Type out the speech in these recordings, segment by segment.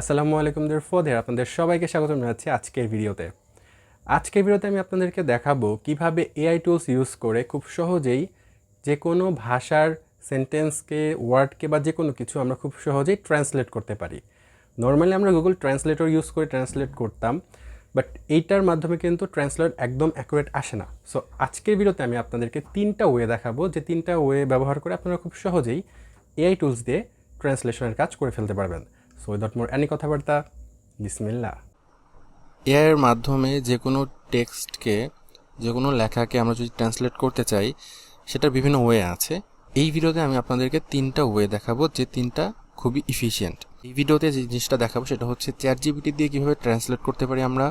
আসসালামু আলাইকুম দের ফোদের, আপনাদের সবাইকে স্বাগত জানাচ্ছি আজকের ভিডিওতে। আজকের ভিডিওতে আমি আপনাদেরকে দেখাবো কীভাবে এআই টুলস ইউজ করে খুব সহজেই যে কোনো ভাষার সেন্টেন্সকে ওয়ার্ডকে বা যে কোনো কিছু আমরা খুব সহজেই ট্রান্সলেট করতে পারি। নর্মালি আমরা গুগল ট্রান্সলেটর ইউজ করে ট্রান্সলেট করতাম বাট এইটার মাধ্যমে কিন্তু ট্রান্সলেট একদম অ্যাকুরেট আসে না। সো আজকের ভিডিওতে আমি আপনাদেরকে তিনটা ওয়ে দেখাবো, যে তিনটা ওয়ে ব্যবহার করে আপনারা খুব সহজেই এআই টুলস দিয়ে ট্রান্সলেশনের কাজ করে ফেলতে পারবেন। সো উইদাউট মোর অ্যানি কথাবার্তা? বিসমিল্লা এআইয়ের মাধ্যমে যে কোনো টেক্সটকে, যে কোনো লেখাকে আমরা যদি ট্রান্সলেট করতে চাই, সেটার বিভিন্ন ওয়ে আছে। এই ভিডিওতে আমি আপনাদেরকে তিনটা ওয়ে দেখাবো যে তিনটা খুবই ইফিশিয়েন্ট এই ভিডিওতে যে জিনিসটা দেখাবো সেটা হচ্ছে চ্যাট জিবিটি দিয়ে কীভাবে ট্রান্সলেট করতে পারি আমরা,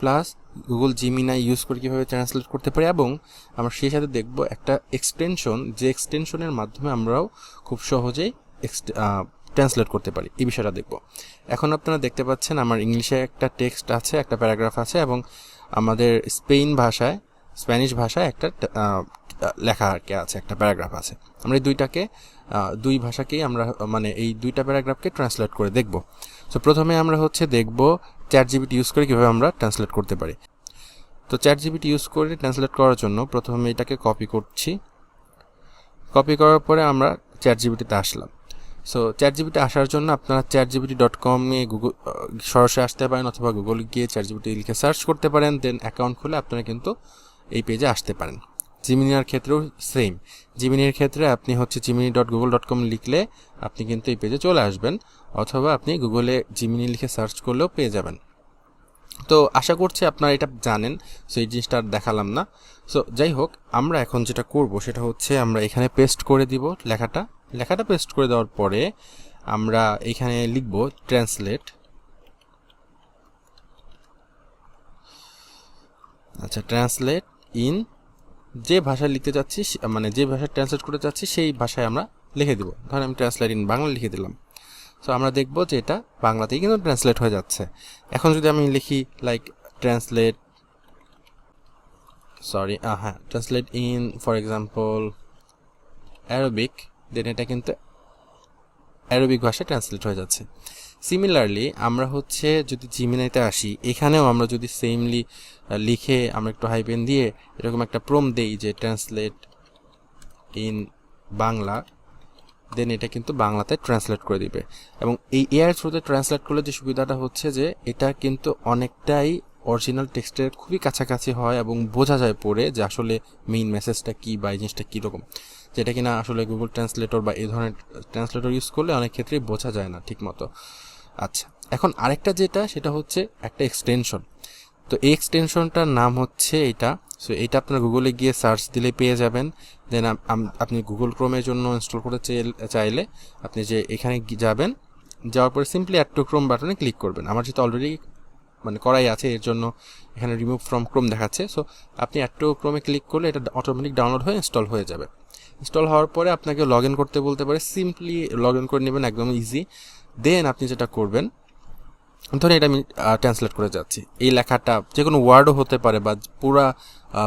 প্লাস গুগল জিমিনাই ইউজ করে কীভাবে ট্রান্সলেট করতে পারি, এবং আমরা সেই সাথে দেখব একটা এক্সটেনশন, যে এক্সটেনশনের মাধ্যমে আমরাও খুব সহজেই ট্রান্সলেট করতে পারি, এই বিষয়টা দেখব। এখন আপনারা দেখতে পাচ্ছেন আমার ইংলিশে একটা টেক্সট আছে, একটা প্যারাগ্রাফ আছে এবং আমাদের স্পেন ভাষায়, স্প্যানিশ ভাষায় একটা লেখা আর কি আছে, একটা প্যারাগ্রাফ আছে। আমরা এই দুইটাকে দুই ভাষাকেই আমরা মানে এই দুইটা প্যারাগ্রাফকে ট্রান্সলেট করে দেখব। সো প্রথমে আমরা হচ্ছে দেখব চ্যাট জিবিটি ইউজ করে কীভাবে আমরা ট্রান্সলেট করতে পারি। তো চ্যাট জিবিটি ইউজ করে ট্রান্সলেট করার জন্য প্রথমে এটাকে কপি করছি। কপি করার পরে আমরা চ্যাট জিবিটিতে আসলাম। সো চ্যাট জিবিটি আসার জন্য আপনারা চ্যাট জিবিটি ডট কমে গুগল সরাসরি আসতে পারেন অথবা গুগল গিয়ে চ্যাট জিবিটি লিখে সার্চ করতে পারেন দেন অ্যাকাউন্ট খুলে আপনারা কিন্তু এই পেজে আসতে পারেন। জিমিনিয়ার ক্ষেত্রেও সেম জিমিনির ক্ষেত্রে আপনি হচ্ছে Gemini dot Google dot com লিখলে আপনি কিন্তু এই পেজে চলে আসবেন, অথবা আপনি গুগলে জিমিনি লিখে সার্চ করলেও পেয়ে যাবেন। তো আশা করছি আপনারা এটা জানেন সো এই জিনিসটা আর দেখালাম না। সো যাই হোক, আমরা এখন যেটা করব সেটা হচ্ছে আমরা এখানে পেস্ট করে দিব লেখাটা। লেখাটা পেস্ট করে দেওয়ার পরে আমরা এখানে লিখব ট্রান্সলেট আচ্ছা ট্রান্সলেট ইন যে ভাষায় লিখতে চাচ্ছি মানে যে ভাষায় ট্রান্সলেট করতে চাচ্ছি সেই ভাষায় আমরা লিখে দিব। ধরেন আমি ট্রান্সলেট ইন বাংলা লিখে দিলাম। সো আমরা দেখব যে এটা বাংলাতেই কিন্তু ট্রান্সলেট হয়ে যাচ্ছে। এখন যদি আমি লিখি লাইক ট্রান্সলেট সরি হ্যাঁ translate in for example Arabic then এটা কিন্তু অ্যারোবিক ভাষায় ট্রান্সলেট হয়ে যাচ্ছে। সিমিলারলি আমরা হচ্ছে যদি জিমিনাইতে আসি, এখানেও আমরা যদি সেমলি লিখে আমরা একটু হাইপেন দিয়ে এরকম একটা প্রম দেই যে ট্রান্সলেট ইন বাংলা, দেন এটা কিন্তু বাংলাতে ট্রান্সলেট করে দিবে। এবং এই এআই থ্রুতে ট্রান্সলেট করলে যে সুবিধাটা হচ্ছে যে এটা কিন্তু অনেকটাই অরিজিনাল টেক্সটের খুবই কাছাকাছি হয় এবং বোঝা যায় পড়ে যে আসলে মেইন মেসেজটা কী বা এই জিনিসটা কীরকম। যেটা কিনা আসলে গুগল ট্রান্সলেটর বা এই ধরনের ট্রান্সলেটর ইউজ করলে অনেক ক্ষেত্রেই বোঝা যায় না ঠিকমতো। আচ্ছা এখন আরেকটা যেটা, সেটা হচ্ছে একটা এক্সটেনশন তো এই এক্সটেনশনটার নাম হচ্ছে এটা। সো এটা আপনার গুগলে গিয়ে সার্চ দিলে পেয়ে যাবেন। দেন আপনি গুগল ক্রোমের জন্য ইনস্টল করতে চাইলে আপনি যে এখানে যাবেন, যাওয়ার পরে সিম্পলি অ্যাড টু ক্রোম বাটনে ক্লিক করবেন। আমার যেহেতু অলরেডি মানে করাই আছে, এর জন্য এখানে রিমুভ ফ্রম ক্রোম দেখাচ্ছে। সো আপনি অ্যাড টু ক্রোমে ক্লিক করলে এটা অটোমেটিক ডাউনলোড হয়ে ইনস্টল হয়ে যাবে। ইনস্টল হওয়ার পরে আপনাকে লগ ইন করতে বলতে পারে। সিম্পলি লগ ইন করে নেবেন, একদম ইজি দেন আপনি যেটা করবেন, ধরুন এটা আমি ট্রান্সলেট করে যাচ্ছি। এই লেখাটা যে কোনো ওয়ার্ডও হতে পারে বা পুরা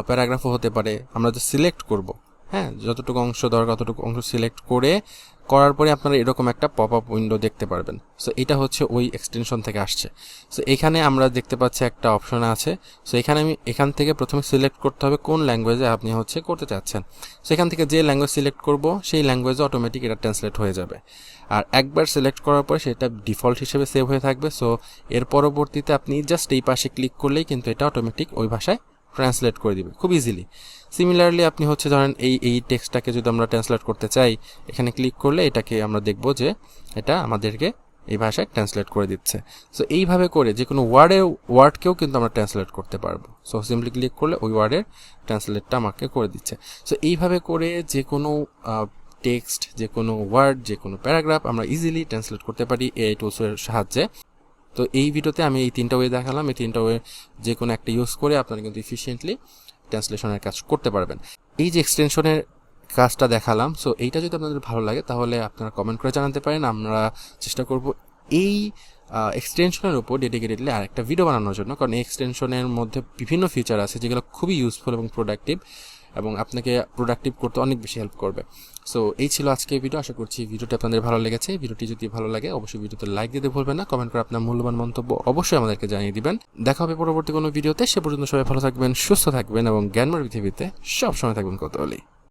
প্যারাগ্রাফও হতে পারে। আমরা যে সিলেক্ট করব। হ্যাঁ যতটুকু অংশ দরকার, ততটুকু অংশ সিলেক্ট করে করার পরে আপনারা এরকম একটা পপ আপ উইন্ডো দেখতে পারবেন। সো এটা হচ্ছে ওই এক্সটেনশন থেকে আসছে। সো এখানে আমরা দেখতে পাচ্ছি একটা অপশন আছে। সো এখানে আমি, এখান থেকে প্রথমে সিলেক্ট করতে হবে কোন ল্যাঙ্গুয়েজে আপনি হচ্ছে করতে চাচ্ছেন। সো এখান থেকে যে ল্যাঙ্গুয়েজ সিলেক্ট করব, সেই ল্যাঙ্গুয়েজে অটোমেটিক এটা ট্রান্সলেট হয়ে যাবে। আর একবার সিলেক্ট করার পর সেটা ডিফল্ট হিসেবে সেভ হয়ে থাকবে। সো এর পরবর্তীতে আপনি জাস্ট এই পাশে ক্লিক করলেই কিন্তু এটা অটোমেটিক ওই ভাষায় ট্রান্সলেট করে দিবে, খুব ইজিলি সিমিলারলি আপনি হচ্ছে ধরেন এই এই টেক্সটটাকে যদি আমরা ট্রান্সলেট করতে চাই, এখানে ক্লিক করলে এটাকে আমরা দেখব যে এটা আমাদেরকে এই ভাষায় ট্রান্সলেট করে দিচ্ছে। সো এইভাবে করে যে কোনো ওয়ার্ডের ওয়ার্ডকেও কিন্তু আমরা ট্রান্সলেট করতে পারব। সো সিম্পলি ক্লিক করলে ওই ওয়ার্ডের ট্রান্সলেটটা আমাকে করে দিচ্ছে। সো এইভাবে করে যে কোনো টেক্সট যে কোনো ওয়ার্ড যে কোনো প্যারাগ্রাফ আমরা ইজিলি ট্রান্সলেট করতে পারি এআই টুলসের সাহায্যে। তো এই ভিডিওতে আমি এই তিনটা ওয়ে দেখালাম। এই তিনটা ওয়ে যে কোনো একটা ইউজ করে আপনারা কিন্তু ইফিসিয়েন্টলি ট্রান্সলেশনের কাজ করতে পারবেন। এই যে এক্সটেনশনের কাজটা দেখালাম সো এইটা যদি আপনাদের ভালো লাগে তাহলে আপনারা কমেন্ট করে জানাতে পারেন। আমরা চেষ্টা করব এই এক্সটেনশনের উপর ডেডিকেটেডলি আরেকটা ভিডিও বানানোর জন্য। কারণ এই এক্সটেনশনের মধ্যে বিভিন্ন ফিচার আছে যেগুলো খুবই ইউজফুল এবং প্রোডাক্টিভ এবং আপনাকে প্রোডাক্টিভ করতে অনেক বেশি হেল্প করবে। সো এই ছিল আজকে ভিডিও আশা করছি ভিডিওটি আপনাদের ভালো লেগেছে। ভিডিওটি যদি ভালো লাগে, অবশ্যই ভিডিওতে লাইক দিতে ভুলবেন না। কমেন্ট করে আপনার মূল্যবান মন্তব্য অবশ্যই আমাদেরকে জানিয়ে দিবেন। দেখা হবে পরবর্তী কোনো ভিডিওতে সে পর্যন্ত সবাই ভালো থাকবেন, সুস্থ থাকবেন এবং জ্ঞানমার পৃথিবীতে সবসময় থাকবেন কতলি